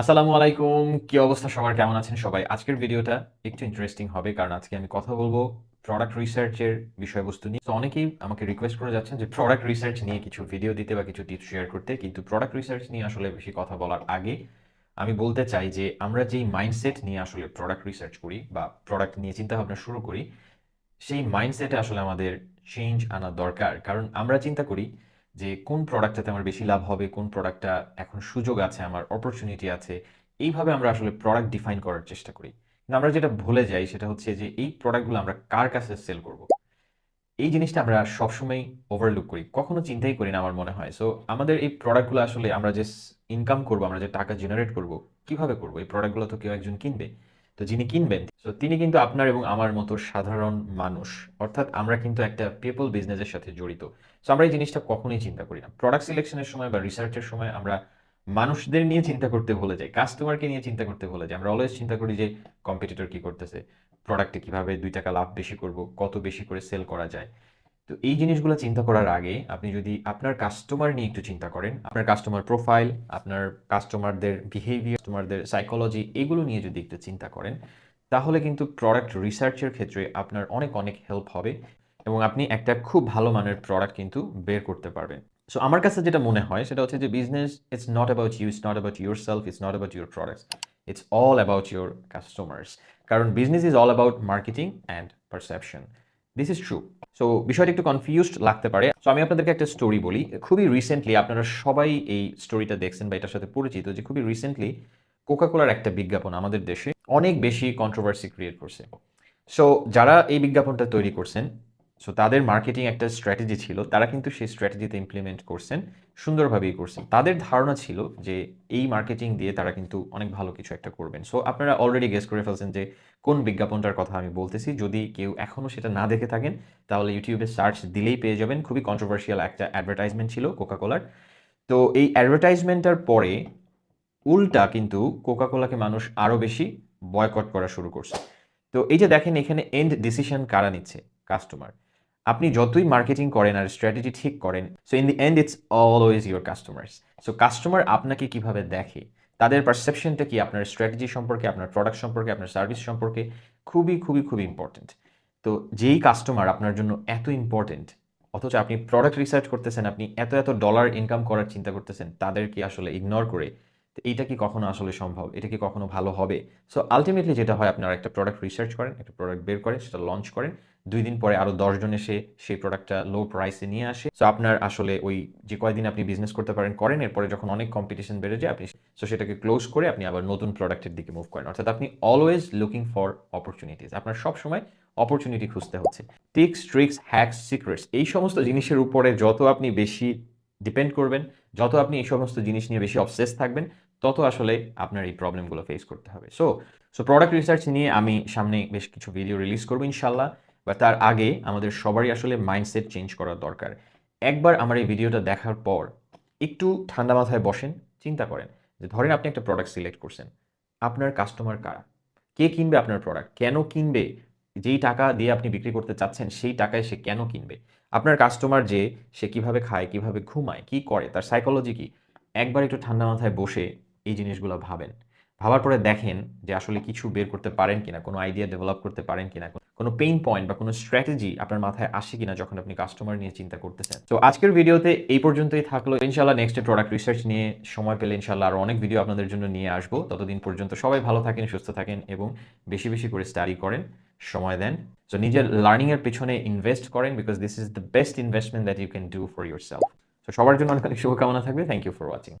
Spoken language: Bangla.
আসসালামু আলাইকুম। কি অবস্থা? সবার কেমন আছেন সবাই? আজকের ভিডিওটা একটু ইন্টারেস্টিং হবে, কারণ আজকে আমি কথা বলব প্রোডাক্ট রিসার্চের বিষয়বস্তু নিয়ে। তো অনেকেই আমাকে রিকোয়েস্ট করে যাচ্ছেন যে প্রোডাক্ট রিসার্চ নিয়ে কিছু ভিডিও দিতে বা কিছু টিপস শেয়ার করতে, কিন্তু প্রোডাক্ট রিসার্চ নিয়ে আসলে বেশি কথা বলার আগে আমি বলতে চাই যে আমরা যেই মাইন্ডসেট নিয়ে আসলে প্রোডাক্ট রিসার্চ করি বা প্রোডাক্ট নিয়ে চিন্তা ভাবনা শুরু করি, সেই মাইন্ডসেটে আসলে আমাদের চেঞ্জ আনা দরকার। কারণ আমরা চিন্তা করি যে কোন প্রোডাক্টটাতে আমার বেশি লাভ হবে, কোন প্রোডাক্টটা এখন সুযোগ আছে, আমার অপরচুনিটি আছে, এইভাবে আমরা আসলে প্রোডাক্ট ডিফাইন করার চেষ্টা করি। কিন্তু আমরা যেটা ভুলে যাই সেটা হচ্ছে যে এই প্রোডাক্টগুলো আমরা কার কাছে সেল করব? এই জিনিসটা আমরা সবসময় ওভারলুক করি, কখনো চিন্তাই করি না আমার মনে হয়। সো আমাদের এই প্রোডাক্টগুলো আসলে আমরা যে ইনকাম করব, আমরা যে টাকা জেনারেট করব, কীভাবে করব? এই প্রোডাক্টগুলো তো কেউ একজন কিনবে। তো যিনি কিনবেন, তো তিনি কিন্তু আপনার এবং আমার মতো সাধারণ মানুষ। অর্থাৎ আমরা কিন্তু একটা পিপল বিজনেসের সাথে জড়িত। সো আমরা এই জিনিসটা কখনোই চিন্তা করি না। প্রোডাক্ট সিলেকশনের সময় বা রিসার্চের সময় আমরা মানুষদের নিয়ে চিন্তা করতে ভুলে যাই কাস্টমারকে নিয়ে চিন্তা করতে ভুলে যাই। আমরা অলওয়েজ চিন্তা করি যে কম্পিটিটর কি করতেছে? প্রোডাক্টে কীভাবে দুই টাকা লাভ বেশি করব? কত বেশি করে সেল করা যায়? তো এই জিনিসগুলো চিন্তা করার আগে আপনি যদি আপনার কাস্টমার নিয়ে একটু চিন্তা করেন, আপনার কাস্টমার প্রোফাইল আপনার কাস্টমারদের বিহেভিয়ার কাস্টমারদের সাইকোলজি এগুলো নিয়ে যদি একটু চিন্তা করেন, তাহলে কিন্তু প্রোডাক্ট রিসার্চের ক্ষেত্রে আপনার অনেক অনেক হেল্প হবে এবং আপনি একটা খুব ভালো মানের প্রোডাক্ট কিন্তু বের করতে পারবেন। সো আমার কাছে যেটা মনে হয় সেটা হচ্ছে যে business it's not about you it's not about yourself it's not about your products it's all about your customers কারণ business is all about marketing and perception this is true so বিষয়টা একটু কনফিউজড লাগতে পারে। সো আমি আপনাদেরকে একটা স্টোরি বলি। খুবই রিসেন্টলি আপনারা সবাই এই স্টোরিটা দেখছেন বা এটার সাথে পরিচিত যে খুবই রিসেন্টলি কোকাকোলার একটা বিজ্ঞাপন আমাদের দেশে অনেক বেশি কন্ট্রোভার্সি ক্রিয়েট করছে। সো যারা এই বিজ্ঞাপনটা তৈরি করছেন সো তাদের মার্কেটিং একটা স্ট্র্যাটেজি ছিল। তারা কিন্তু সেই স্ট্র্যাটেজিতে ইমপ্লিমেন্ট করছেন, সুন্দরভাবেই করছেন। তাদের ধারণা ছিল যে এই মার্কেটিং দিয়ে তারা কিন্তু অনেক ভালো কিছু একটা করবেন। সো আপনারা অলরেডি গেস করে ফেলছেন যে কোন বিজ্ঞাপনটার কথা আমি বলতেছি। যদি কেউ এখনও সেটা না দেখে থাকেন, তাহলে ইউটিউবে সার্চ দিলেই পেয়ে যাবেন। খুবই কন্ট্রোভার্সিয়াল একটা অ্যাডভার্টাইজমেন্ট ছিল কোকাকোলার তো, এই অ্যাডভার্টাইজমেন্টটার পরে উল্টা কিন্তু কোকাকোলাকে মানুষ আরও বেশি বয়কট করা শুরু করছে। তো, এই যে দেখেন এখানে এন্ড ডিসিশন কারা নিচ্ছে? কাস্টমার আপনি যতই মার্কেটিং করেন আর স্ট্র্যাটেজি ঠিক করেন so in the end it's always your customers so customer আপনাকে কীভাবে দেখে, তাদের পারসেপশনটা কি, আপনার স্ট্র্যাটেজি সম্পর্কে, আপনার প্রোডাক্ট সম্পর্কে, আপনার সার্ভিস সম্পর্কে খুবই খুবই খুবই ইম্পর্টেন্ট তো যেই কাস্টমার আপনার জন্য এত ইম্পর্টেন্ট অথচ আপনি প্রোডাক্ট রিসার্চ করতেছেন, আপনি এত এত ডলার ইনকাম করার চিন্তা করতেছেন, তাদেরকে আসলে ইগনোর করে, তো এইটা কি কখনো আসলে সম্ভব? এটা কি কখনো ভালো হবে? সো আলটিমেটলি যেটা হয়, আপনারা একটা প্রোডাক্ট রিসার্চ করেন, একটা প্রোডাক্ট বের করেন, সেটা লঞ্চ করেন দুই দিন পরে আরও দশজন এসে সেই প্রোডাক্টটা লো প্রাইসে নিয়ে আসে। সো আপনার আসলে ওই যে কয়দিন আপনি বিজনেস করতে পারেন, করেন, এরপরে যখন অনেক কম্পিটিশন বেড়ে যায়, আপনি সো সেটাকে ক্লোজ করে আপনি আবার নতুন প্রোডাক্টের দিকে মুভ করেন। অর্থাৎ আপনি অলওয়েজ লুকিং ফর অপরচুনিটিস আপনার সবসময় অপরচুনিটি খুঁজতে হচ্ছে। টিক্স ট্রিক্স হ্যাকস সিক্রেটস এই সমস্ত জিনিসের উপরে যত আপনি বেশি ডিপেন্ড করবেন, যত আপনি এই সমস্ত জিনিস নিয়ে বেশি অবসেস থাকবেন, তত আসলে আপনার এই প্রবলেমগুলো ফেস করতে হবে। সো সো প্রোডাক্ট রিসার্চ নিয়ে আমি সামনে বেশ কিছু ভিডিও রিলিজ করব ইনশাল্লাহ বা তার আগে আমাদের সবারই আসলে মাইন্ডসেট চেঞ্জ করার দরকার। একবার আমার এই ভিডিওটা দেখার পর একটু ঠান্ডা মাথায় বসেন, চিন্তা করেন যে ধরেন আপনি একটা প্রোডাক্ট সিলেক্ট করছেন। আপনার কাস্টমার কারা? কে কিনবে আপনার প্রোডাক্ট কেন কিনবে? যেই টাকা দিয়ে আপনি বিক্রি করতে চাচ্ছেন, সেই টাকায় সে কেন কিনবে? আপনার কাস্টমার যে, সে কীভাবে খায়, কীভাবে ঘুমায়, কি করে, তার সাইকোলজি কি? একবার একটু ঠান্ডা মাথায় বসে এই জিনিসগুলো ভাবেন। ভাবার পরে দেখেন যে আসলে কিছু বের করতে পারেন কিনা, কোনো আইডিয়া ডেভেলপ করতে পারেন কিনা, কোনো পেইন পয়েন্ট বা কোনো স্ট্র্যাটেজি আপনার মাথায় আসে কিনা যখন আপনি কাস্টমার নিয়ে চিন্তা করতেছেন। তো আজকের ভিডিওতে এই পর্যন্তই থাকল। ইনশাল্লাহ নেক্সট প্রোডাক্ট রিসার্চ নিয়ে সময় পেলে ইনশাল্লাহ আরও অনেক ভিডিও আপনাদের জন্য নিয়ে আসব। ততদিন পর্যন্ত সবাই ভালো থাকেন, সুস্থ থাকেন এবং বেশি বেশি করে স্টাডি করেন, সময় দেন। সো নিজের লার্নিংয়ের পিছনে ইনভেস্ট করেন because this is the best investment that you can do for yourself তো সবার জন্য অনেক অনেক শুভকামনা থাকবে। Thank you for watching